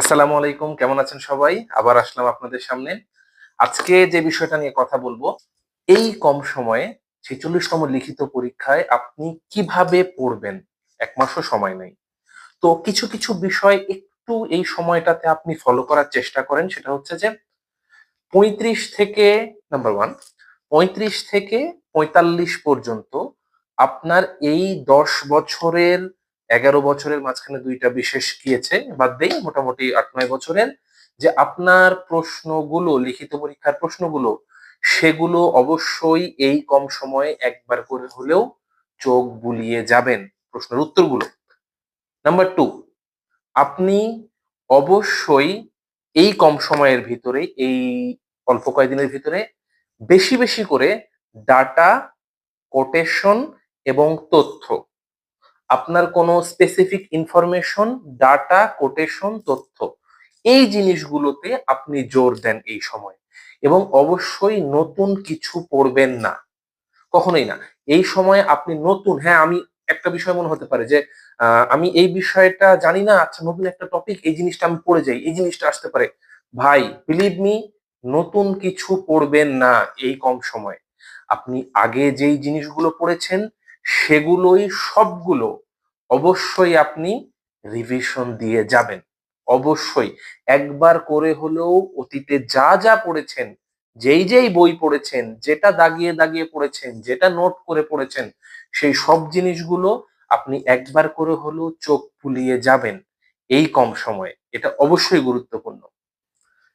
আসসালামু আলাইকুম, কেমন আছেন সবাই? আবার আসলাম আপনাদের সামনে। আজকে যে বিষয়টা নিয়ে কথা বলব, এই কম সময়ে ছেচল্লিশতম লিখিত পরীক্ষায় আপনি কীভাবে পড়বেন? এক মাসও সময় নেই। তো কিছু কিছু বিষয় একটু এই সময়টাতে আপনি ফলো করার চেষ্টা করেন, সেটা হচ্ছে যে পঁয়ত্রিশ থেকে নাম্বার ওয়ান পঁয়ত্রিশ থেকে পঁয়তাল্লিশ পর্যন্ত আপনার এই দশ বছরের এগারো বছরের মাঝখানে দুইটা বিশেষ গিয়েছে, বাদ দেই মোটামুটি আট, নয় বছরের, যে আপনার প্রশ্নগুলো, লিখিত পরীক্ষার প্রশ্নগুলো, সেগুলো অবশ্যই এই কম সময়ে একবার করে হলেও চোখ বুলিয়ে যাবেন প্রশ্নের উত্তরগুলো। নাম্বার টু, আপনি অবশ্যই এই কম সময়ের ভিতরে, এই অল্প কয়েকদিনের ভিতরে বেশি বেশি করে ডাটা কোটেশন এবং তথ্য আপনার কোনো স্পেসিফিক ইনফরমেশন ডাটা কোটেশন তথ্য, এই জিনিসগুলোতে আপনি জোর দেন এই সময়। এবং অবশ্যই নতুন কিছু পড়বেন না। কখনোই না। এই সময় আপনি নতুন হ্যাঁ আমি একটা বিষয় মনে হতে পারে যে আমি এই বিষয়টা জানি না আচ্ছা নতুন একটা টপিক এই জিনিসটা আমি পড়ে যাই, এই জিনিসটা আসতে পারে। ভাই বিলিভ মি নতুন কিছু পড়বেন না এই কম সময়। আপনি আগে যেই জিনিসগুলো পড়েছেন সেগুলোই সবগুলো অবশ্যই আপনি রিভিশন দিয়ে যাবেন। অবশ্যই। একবার করে হলেও অতীতে যা যা পড়েছেন, যেই যেই বই পড়েছেন, যেটা দাগিয়ে দাগিয়ে পড়েছেন, যেটা নোট করে পড়েছেন, সেই সব জিনিসগুলো আপনি একবার করে হলেও চোখ ফুলিয়ে যাবেন। এই কম সময়ে। এটা অবশ্যই গুরুত্বপূর্ণ।